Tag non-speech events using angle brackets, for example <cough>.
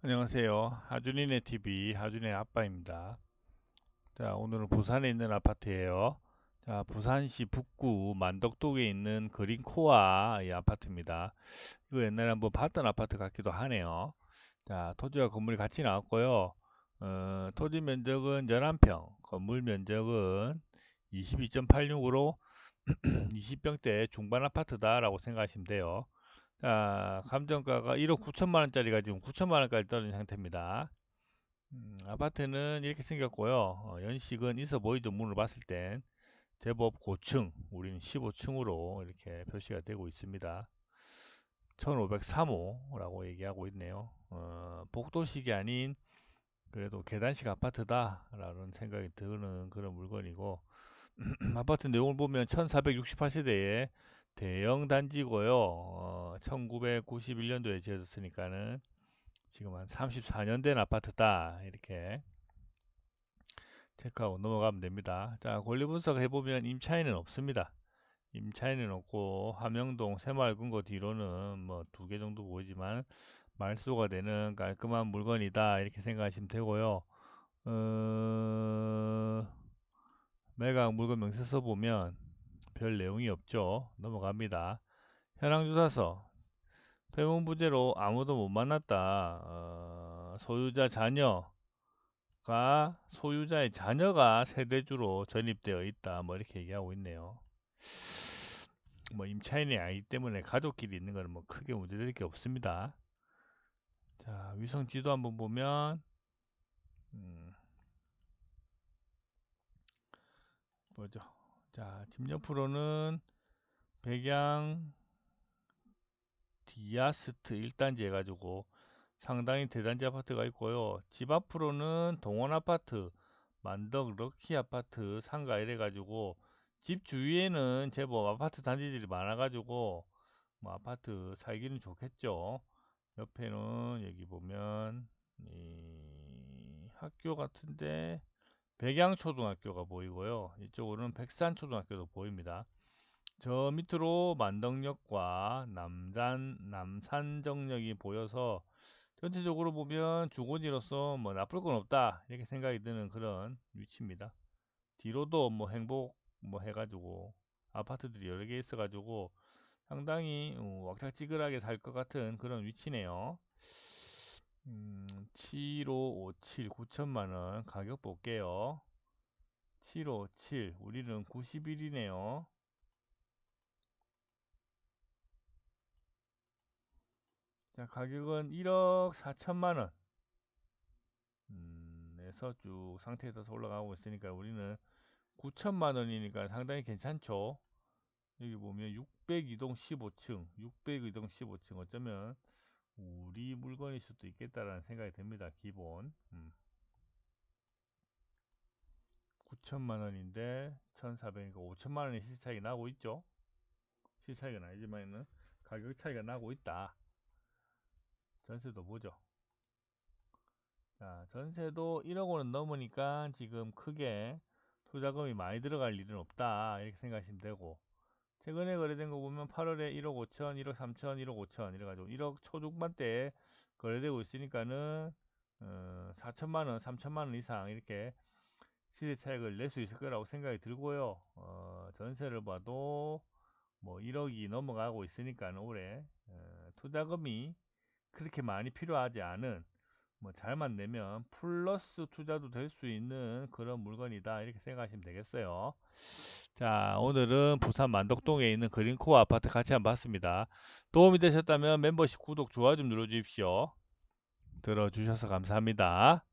안녕하세요. 하준이네 TV 하준의 아빠입니다. 자, 오늘은 부산에 있는 아파트예요. 자, 부산시 북구 만덕동에 있는 그린코아 이 아파트입니다. 이거 옛날에 한번 봤던 아파트 같기도 하네요. 자, 토지와 건물이 같이 나왔고요. 어, 토지 면적은 11평, 건물 면적은 22.86으로 20평대 <clears throat> 중반 아파트다라고 생각하시면 돼요. 자, 감정가가 1억 9천만 원짜리가 지금 9천만 원까지 떨어진 상태입니다. 음, 아파트는 이렇게 생겼고요. 어, 연식은 있어 보이죠. 문을 봤을 땐 제법 고층, 우리는 15층으로 이렇게 표시가 되고 있습니다. 1503호라고 얘기하고 있네요. 어, 복도식이 아닌 그래도 계단식 아파트다라는 생각이 드는 그런 물건이고 <clears throat> 아파트 내용을 보면 1468세대에 대형 단지고요. 어, 1991년도에 지어졌으니까는 지금 한 34년 된 아파트다. 이렇게 체크하고 넘어가면 됩니다. 자, 권리 분석 해보면 임차인은 없습니다. 임차인은 없고 화명동 새마을금고 뒤로는 뭐 두 개 정도 보이지만 말소가 되는 깔끔한 물건이다 이렇게 생각하시면 되고요. 어... 매각 물건 명세서 보면 별 내용이 없죠. 넘어갑니다. 현황 조사서 폐문 부재로 아무도 못 만났다. 어, 소유자 자녀가 소유자의 자녀가 세대주로 전입되어 있다. 뭐 이렇게 얘기하고 있네요. 뭐 임차인이 아니기 때문에 가족끼리 있는 거는 뭐 크게 문제될 게 없습니다. 자 위성 지도 한번 보면 음, 뭐죠? 자, 집 옆으로는 백양 디아스트 1단지 해가지고 상당히 대단지 아파트가 있고요. 집 앞으로는 동원 아파트, 만덕 럭키 아파트 상가 이래가지고 집 주위에는 제법 아파트 단지들이 많아가지고 뭐 아파트 살기는 좋겠죠. 옆에는 여기 보면 이 학교 같은데 백양초등학교가 보이고요. 이쪽으로는 백산초등학교도 보입니다. 저 밑으로 만덕역과 남산, 남산정역이 보여서 전체적으로 보면 주거지로서 뭐 나쁠 건 없다 이렇게 생각이 드는 그런 위치입니다. 뒤로도 뭐 행복 뭐 해가지고 아파트들이 여러 개 있어가지고 상당히 어, 왁작지근하게 살 것 같은 그런 위치네요. 음, 7557 9천만원 가격 볼게요. 757 우리는 91이네요. 자, 가격은 1억 4천만 원 음, 에서 쭉 상태에 따라서 올라가고 있으니까 우리는 9천만 원이니까 상당히 괜찮죠. 여기 보면 602동 15층, 602동 15층 어쩌면 우리 물건일 수도 있겠다라는 생각이 듭니다. 기본. 음. 9천만 원인데 1,400이니까 5천만 원의 시세 차이가 나고 있죠. 시세 차이가 나지만은 가격 차이가 나고 있다. 전세도 보죠. 자, 전세도 1억 원은 넘으니까 지금 크게 투자금이 많이 들어갈 일은 없다. 이렇게 생각하시면 되고 최근에 거래된 거 보면 8월에 1억 5천, 1억 3천, 1억 5천 이래가지고 1억 초중반대에 거래되고 있으니까는 어, 4천만 원, 3천만 원 이상 이렇게 시세 차익을 낼 수 있을 거라고 생각이 들고요. 어, 전세를 봐도 뭐 1억이 넘어가고 있으니까는 올해 어, 투자금이 그렇게 많이 필요하지 않은 뭐 잘만 내면 플러스 투자도 될 수 있는 그런 물건이다 이렇게 생각하시면 되겠어요. 자, 오늘은 부산 만덕동에 있는 그린코어 아파트 같이 한번 봤습니다. 도움이 되셨다면 멤버십 구독, 좋아요 좀 눌러 주십시오. 들어주셔서 감사합니다.